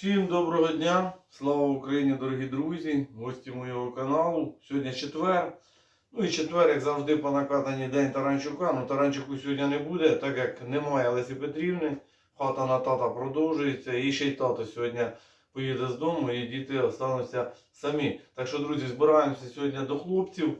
Всім доброго дня! Слава Україні, дорогі друзі, гості моєго каналу. Сьогодні четвер. Ну і четвер, як завжди, по накатанні день Таранчука. Ну Таранчуку сьогодні не буде, так як немає Лесі Петрівни. Хата на тата продовжується. І ще й тато сьогодні поїде з дому, і діти остануться самі. Так що, друзі, збираємося сьогодні до хлопців.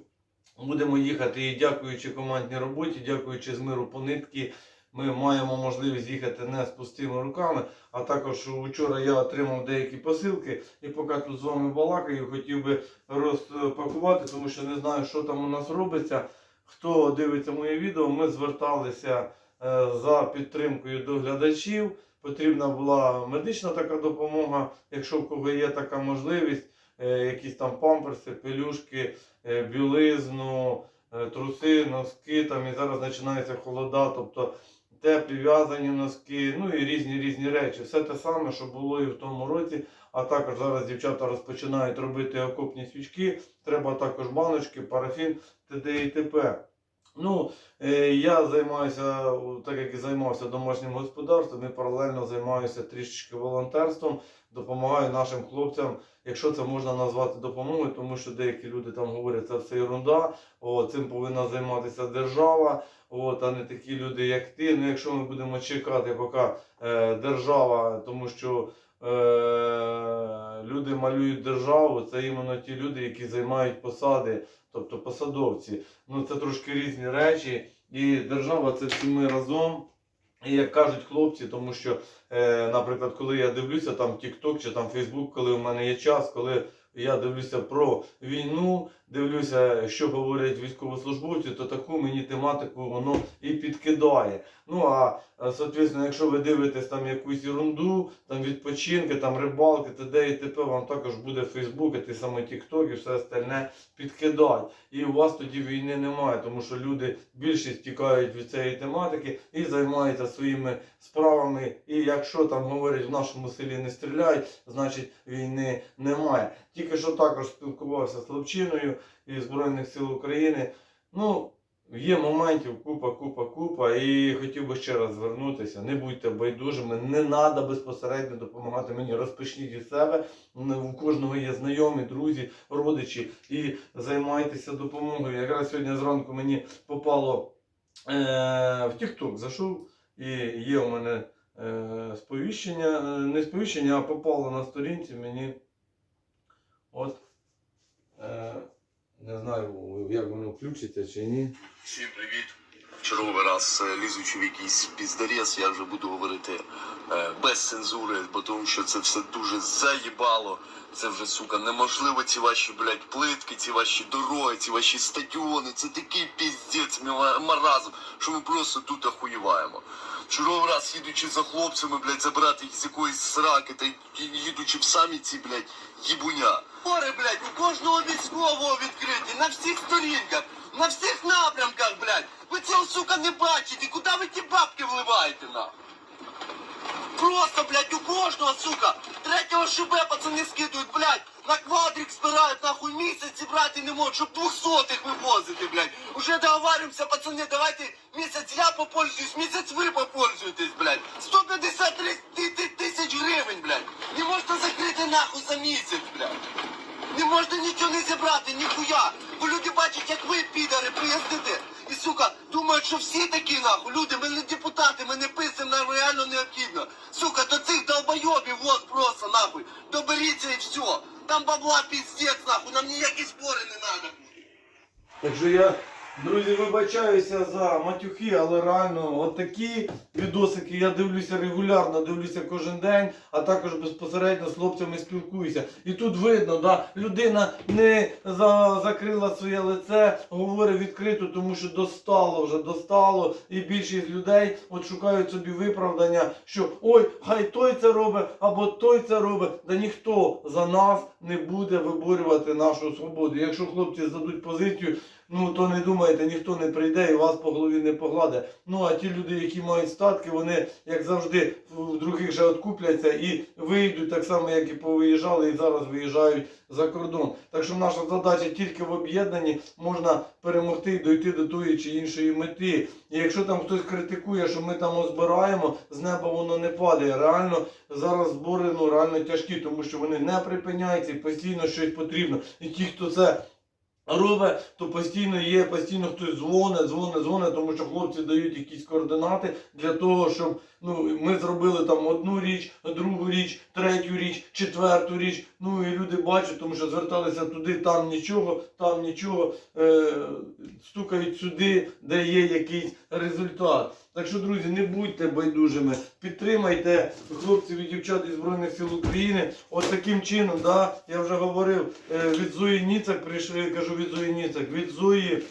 Будемо їхати і дякуючи командній роботі, дякуючи з миру по нитки, ми маємо можливість їхати не з пустими руками. А також вчора я отримав деякі посилки і поки тут з вами балакаю, хотів би розпакувати, тому що не знаю, що там у нас робиться. Хто дивиться моє відео, ми зверталися е, за підтримкою до глядачів. Потрібна була медична така допомога, якщо в кого є така можливість, е, якісь там памперси, пелюшки, е, білизну, труси, носки. Там і зараз починається холода, тобто теплі в'язані носки, ну і різні різні речі. Все те саме, що було і в тому році. А також зараз дівчата розпочинають робити окопні свічки. Треба також баночки, парафін, т.д. і т.п. Ну, е, я займаюся, так як і займався домашнім господарством, і паралельно займаюся трішечки волонтерством, допомагаю нашим хлопцям, якщо це можна назвати допомогою, тому що деякі люди там говорять, це все ерунда, о, цим повинна займатися держава, от, а не такі люди, як ти. Ну, якщо ми будемо чекати, поки е, держава, тому що люди малюють державу, це іменно ті люди, які займають посади, тобто посадовці. Ну це трошки різні речі. І держава це всі ми разом. І як кажуть хлопці, тому що, е, наприклад, коли я дивлюся там TikTok чи там Facebook, коли у мене є час, коли я дивлюся про війну, дивлюся, що говорять військовослужбовці, то таку мені тематику воно і підкидає. Ну а е, соответственно, якщо ви дивитесь там якусь ерунду, там відпочинки, там рибалки, т.д. і т.п., вам також буде Facebook, і саме TikTok і все остальне підкидати. І у вас тоді війни немає, тому що люди більшість тікають від цієї тематики і займаються своїми справами. І якщо там говорять в нашому селі не стріляють, значить війни немає. Тільки що також спілкувався з Хлопчиною із Збройних сил України. Ну, Є моментів купа, купа, купа, і хотів би ще раз звернутися. Не будьте байдужими, не треба безпосередньо допомагати мені. Розпочніть із себе. У кожного є знайомі, друзі, родичі, і займайтеся допомогою. Якраз сьогодні зранку мені попало е, в TikTok, зайшов, і є у мене е, сповіщення, е, не сповіщення, а попало на сторінці мені. От. Е, не знаю, як воно включиться чи ні. Всім привіт. Черговий раз е, лізучи в якийсь піздарєс, я вже буду говорити е, без цензури, бо тому що це все дуже заїбало. Це вже, сука, неможливо ці ваші, блядь, плитки, ці ваші дороги, ці ваші стадіони. Це такий піздець, маразм, що ми просто тут охуєваємо. Черговий раз їдучи за хлопцями, блядь, забрати їх з якоїсь сраки, та їдучи в самі ці, блядь, їбуня. Море, блядь, у кожного військового відкриті, на всіх сторінках, на всіх напрямках, блядь. Ви цього, сука, не бачите. Куди ви ті бабки вливаєте, на? Просто, блядь, у кожного, сука, третього ШБ пацани скидують, блядь, на квадрик збирають, нахуй місяць зібрати не можуть, щоб двохсотих вивозити, блядь. Уже договариваемся, пацани, давайте місяць я попользуюсь, місяць ви попользуєтесь, блядь. 153 ти- ти- тисяч гривень, блядь. Не можна закрити нахуй за місяць, блядь. Не можна нічого не зібрати, ніхуя. Бо люди бачать, як ви, підари, приїздите. І, сука, думають, що всі такі, нахуй. Люди, ми не депутати, ми не писаємо, нам реально необхідно. Сука, до цих долбойобів, вот просто, нахуй. Доберіться і все. Там бабла піздець, нахуй, нам ніякі спори не надо. Так що я, друзі, вибачаюся за матюхи, але реально от такі відосики я дивлюся регулярно, дивлюся кожен день, а також безпосередньо з хлопцями спілкуюся. І тут видно, да, людина не за, закрила своє лице, говорить відкрито, тому що достало вже, достало. І більшість людей от шукають собі виправдання, що ой, хай той це робить, або той це робить. Да ніхто за нас не буде виборювати нашу свободу. Якщо хлопці здадуть позицію, ну то не думайте, ніхто не прийде і вас по голові не погладе. Ну а ті люди, які мають статки, вони як завжди в других же откупляться і вийдуть так само, як і повиїжджали, і зараз виїжджають за кордон. Так що наша задача тільки в об'єднанні можна перемогти і дойти до тої чи іншої мети. І якщо там хтось критикує, що ми там озбираємо, з неба воно не падає. Реально зараз збори ну реально тяжкі, тому що вони не припиняються і постійно щось потрібно. І ті, хто це робить, то постійно є, постійно хтось дзвонить, дзвонить, дзвонить, тому що хлопці дають якісь координати для того, щоб ну, ми зробили там одну річ, другу річ, третю річ, четверту річ. Ну і люди бачать, тому що зверталися туди, там нічого, там нічого, е, стукають сюди, де є якийсь результат. Так що, друзі, не будьте байдужими, підтримайте хлопців і дівчат із Збройних сил України. От таким чином, да, я вже говорив, е, від Зої Ніцак прийшли, кажу від Зої Ніцак, від Зої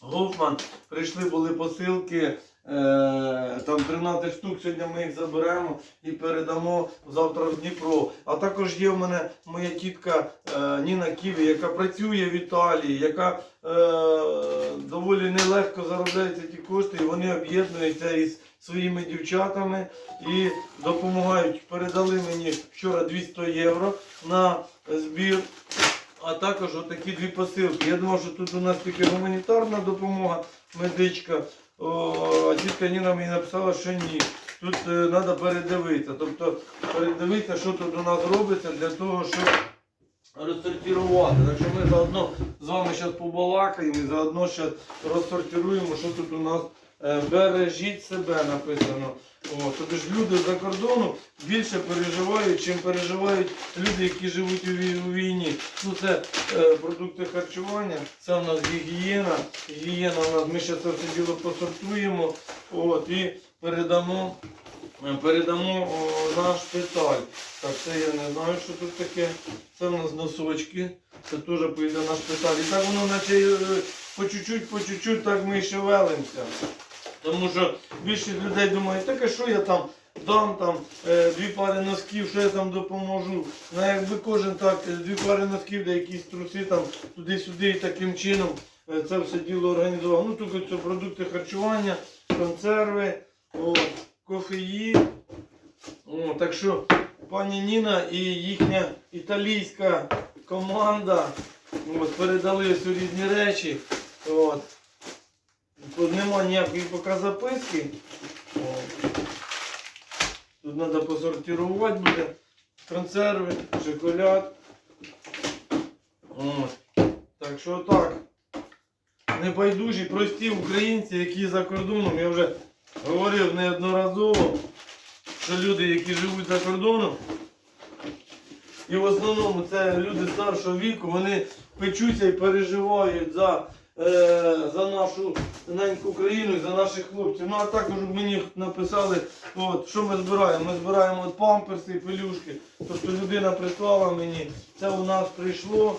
Гофман прийшли були посилки. Е, Там 13 штук, сьогодні ми їх заберемо і передамо завтра в Дніпро. А також є в мене моя тітка е, Ніна Ківі, яка працює в Італії, яка е, доволі нелегко заробляється ті кошти, і вони об'єднуються із своїми дівчатами і допомагають. Передали мені вчора 200 євро на збір. А також отакі дві посилки. Я думав, що тут у нас тільки гуманітарна допомога, медичка. О, а тітка Ніна мені написала, що ні. Тут треба передивитися. Тобто передивитися, що тут у нас робиться для того, щоб розсортувати. Так що ми заодно з вами зараз побалакаємо і заодно зараз розсортируємо, що тут у нас бережіть себе написано. Тобто ж люди за кордону більше переживають, чим переживають люди, які живуть у, війні. Ну це е, продукти харчування, це у нас гігієна. Гігієна у нас, ми ще це все діло посортуємо от, і передамо, е, передамо о, на шпиталь. Так, це я не знаю, що тут таке. Це у нас носочки. Це теж поїде на шпиталь. І так воно наче е, по чуть-чуть, по чуть-чуть так ми і шевелимося. Тому що більшість людей думають, так а що я там дам там е, дві пари носків, що я там допоможу. Ну якби кожен так, е, дві пари носків, де якісь труси там туди-сюди і таким чином е, це все діло організував. Ну тут це продукти харчування, консерви, о, кофеїн. О, так що пані Ніна і їхня італійська команда от, передали всі різні речі. От. Тут нема ніякої поки записки. Тут треба посортувати буде. Консерви, шоколад. Так що так. Небайдужі, прості українці, які за кордоном, я вже говорив неодноразово, що люди, які живуть за кордоном, і в основному це люди старшого віку, вони печуться і переживають за, за нашу неньку Україну і за наших хлопців. Ну а також мені написали, от, що ми збираємо. Ми збираємо от памперси і пелюшки. Тобто людина прислала мені, це у нас прийшло,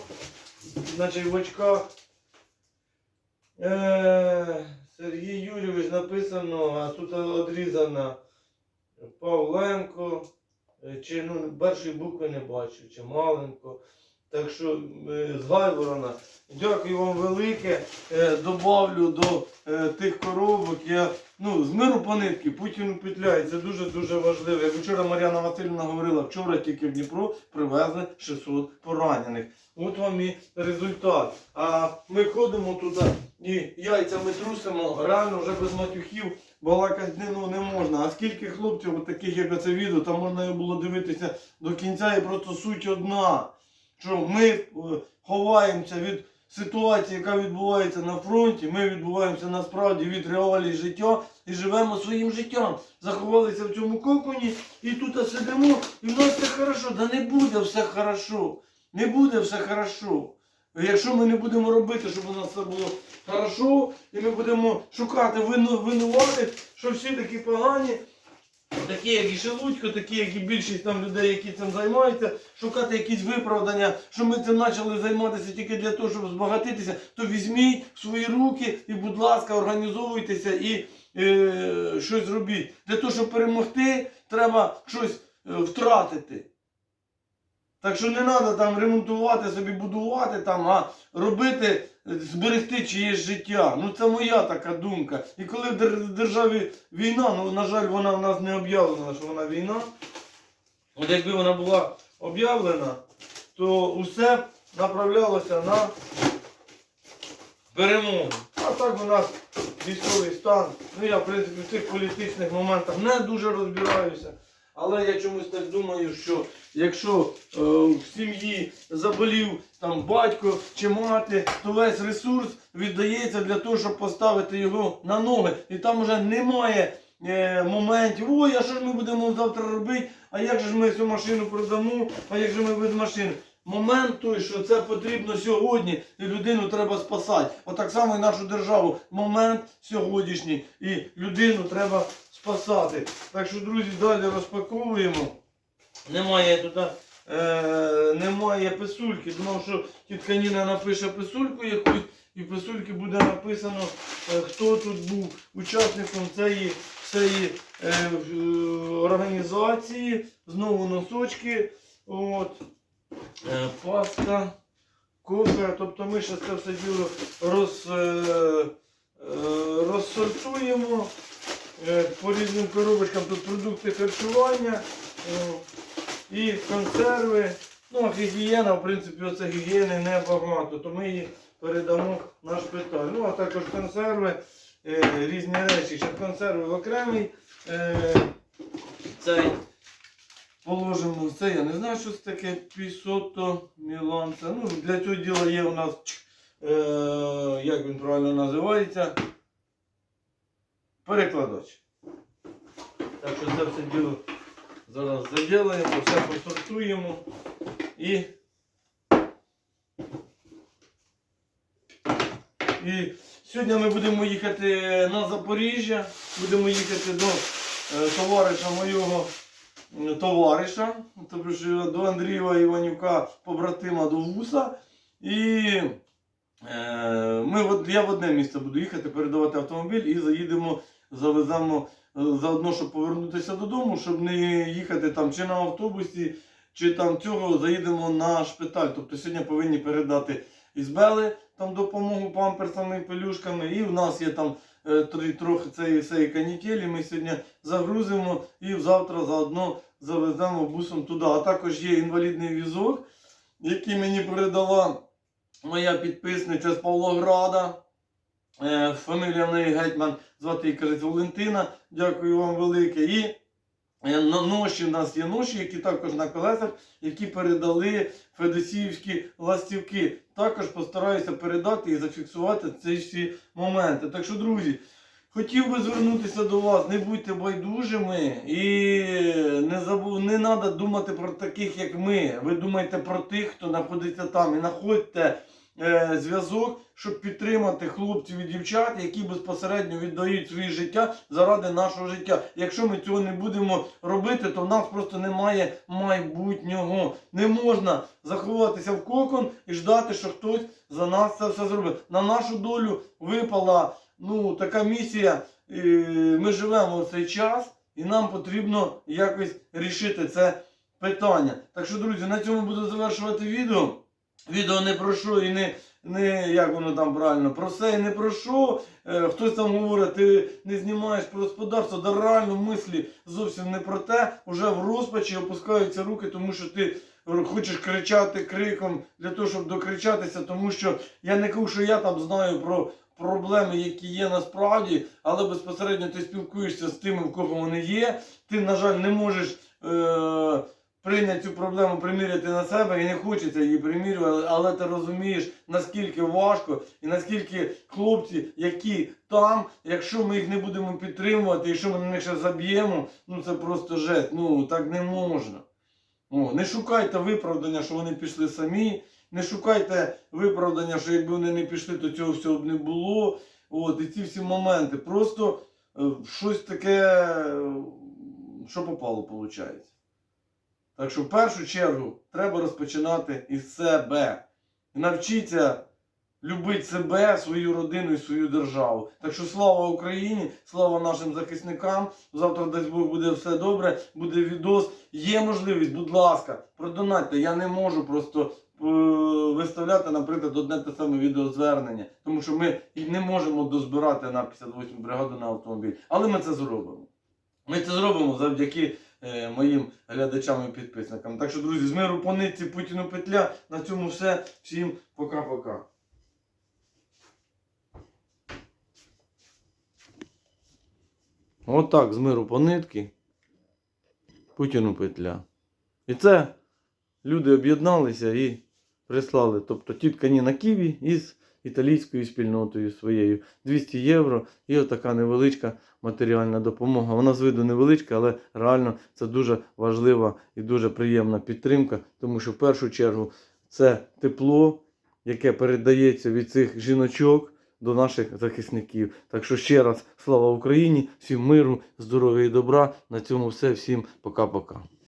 значить в очках. Е, Сергій Юрійович написано, а тут одрізано Павленко. Е, Чи ну, першої букви не бачу, чи маленько. Так що е, з Гайворона. Дякую вам велике. Е, добавлю до е, тих коробок. Я ну, з миру по нитки, Путін петляє. Це дуже-дуже важливо. Як вчора Мар'яна Васильівна говорила, вчора тільки в Дніпро привезли 600 поранених. От вам і результат. А ми ходимо туди і яйцями трусимо, реально вже без матюхів балакати не, ну, не можна. А скільки хлопців, от таких як оце відео, там можна було дивитися до кінця і просто суть одна. Що ми е, ховаємося від ситуації, яка відбувається на фронті, ми відбуваємося насправді від реалій життя і живемо своїм життям. Заховалися в цьому коконі і тут сидимо, і в нас все хорошо. Да не буде все хорошо. Не буде все хорошо. Якщо ми не будемо робити, щоб у нас все було хорошо, і ми будемо шукати вину, винуватих, що всі такі погані, такі, як і Шелудько, такі, як і більшість там людей, які цим займаються, шукати якісь виправдання, що ми цим почали займатися тільки для того, щоб збагатитися, то візьміть в свої руки і, будь ласка, організовуйтеся і е, щось робіть. Для того, щоб перемогти, треба щось е, втратити. Так що не треба там ремонтувати собі, будувати там, а робити зберегти чиєсь життя. Ну це моя така думка. І коли в державі війна, ну на жаль, вона в нас не об'явлена, що вона війна. От якби вона була об'явлена, то усе направлялося на перемогу. А так у нас військовий стан. Ну я в принципі в цих політичних моментах не дуже розбираюся. Але я чомусь так думаю, що якщо е, в сім'ї заболів там батько чи мати, то весь ресурс віддається для того, щоб поставити його на ноги. І там вже немає е, моментів, ой, а що ж ми будемо завтра робити, а як же ж ми цю машину продамо, а як же ми без машини. Момент той, що це потрібно сьогодні, і людину треба спасати. Отак само і нашу державу. Момент сьогоднішній, і людину треба спасати. Так що, друзі, далі розпаковуємо. Немає тут е, немає писульки. Думав, що тітка Ніна напише писульку якусь, і в писульки буде написано, е, хто тут був учасником цієї, цієї е, е, організації. Знову носочки. От. Е, паста, кофе. Тобто ми ще це все діло роз, е, е, розсортуємо по різним коробочкам. Тут продукти харчування е, і консерви. Ну, гігієна, в принципі, оце гігієни небагато, то ми її передамо на шпиталь. Ну, а також консерви, е, різні речі. Ще консерви в окремий. Е, цей положимо це. Я не знаю, що це таке пісото міланце. Ну, для цього діла є у нас, е, як він правильно називається, перекладач. Так що це все діло зараз заділаємо, все посортуємо і. І сьогодні ми будемо їхати на Запоріжжя, будемо їхати до е, товариша моєго товариша, тобто ж до Андрія Іванюка, побратима до Вуса. І е, ми, я в одне місце буду їхати, передавати автомобіль і заїдемо, завеземо е, заодно, щоб повернутися додому, щоб не їхати там чи на автобусі, чи там цього заїдемо на шпиталь. Тобто сьогодні повинні передати ізбели там допомогу памперсами і пелюшками. І в нас є там е, трохи цієї всієї канікелі. Ми сьогодні загрузимо і завтра заодно завеземо бусом туди. А також є інвалідний візок, який мені передала моя підписниця з Павлограда. Е, Фамілія в неї гетьман, звати її кажуть Валентина. Дякую вам велике. І е, на- ноші в нас є ноші, які також на колесах, які передали федосіївські ластівки. Також постараюся передати і зафіксувати ці всі моменти. Так що, друзі, хотів би звернутися до вас, не будьте байдужими і не забув, не треба думати про таких, як ми. Ви думайте про тих, хто знаходиться там. І знаходьте е, зв'язок, щоб підтримати хлопців і дівчат, які безпосередньо віддають своє життя заради нашого життя. Якщо ми цього не будемо робити, то в нас просто немає майбутнього. Не можна заховатися в кокон і ждати, що хтось за нас це все зробить. На нашу долю випала ну, така місія. е, Ми живемо в цей час, і нам потрібно якось рішити це питання. Так що, друзі, на цьому буду завершувати відео. Відео не про що і не, не як воно там правильно, про все і не про що. Е, хтось там говорить, ти не знімаєш про господарство, да реально мислі зовсім не про те. Уже в розпачі опускаються руки, тому що ти хочеш кричати криком для того, щоб докричатися, тому що я не кажу, що я там знаю про проблеми, які є насправді, але безпосередньо ти спілкуєшся з тими, в кого вони є. Ти, на жаль, не можеш. Е- прийняти цю проблему, приміряти на себе і не хочеться її примірювати, але ти розумієш, наскільки важко і наскільки хлопці, які там, якщо ми їх не будемо підтримувати, і що ми на них ще заб'ємо, ну це просто жесть. Ну так не можна. О, не шукайте виправдання, що вони пішли самі. Не шукайте виправдання, що якби вони не пішли, то цього всього б не було. От, і ці всі моменти. Просто е, щось таке, е, що попало, виходить. Так що в першу чергу треба розпочинати із себе. Навчіться любити себе, свою родину і свою державу. Так що слава Україні, слава нашим захисникам. Завтра дасть Бог буде все добре, буде відос. Є можливість, будь ласка, продонатьте. Я не можу просто виставляти, наприклад, одне те саме відеозвернення, тому що ми і не можемо дозбирати на 58 бригаду на автомобіль. Але ми це зробимо. Ми це зробимо завдяки е, моїм глядачам і підписникам. Так що, друзі, з миру по нитці Путіну петля. На цьому все. Всім пока-пока. Отак, з миру по нитки. Путіну петля. І це люди об'єдналися і прислали. Тобто тітка Ніна Ківі із італійською спільнотою своєю 200 євро і отака невеличка матеріальна допомога. Вона з виду невеличка, але реально це дуже важлива і дуже приємна підтримка, тому що в першу чергу це тепло, яке передається від цих жіночок до наших захисників. Так що ще раз слава Україні, всім миру, здоров'я і добра. На цьому все. Всім пока-пока.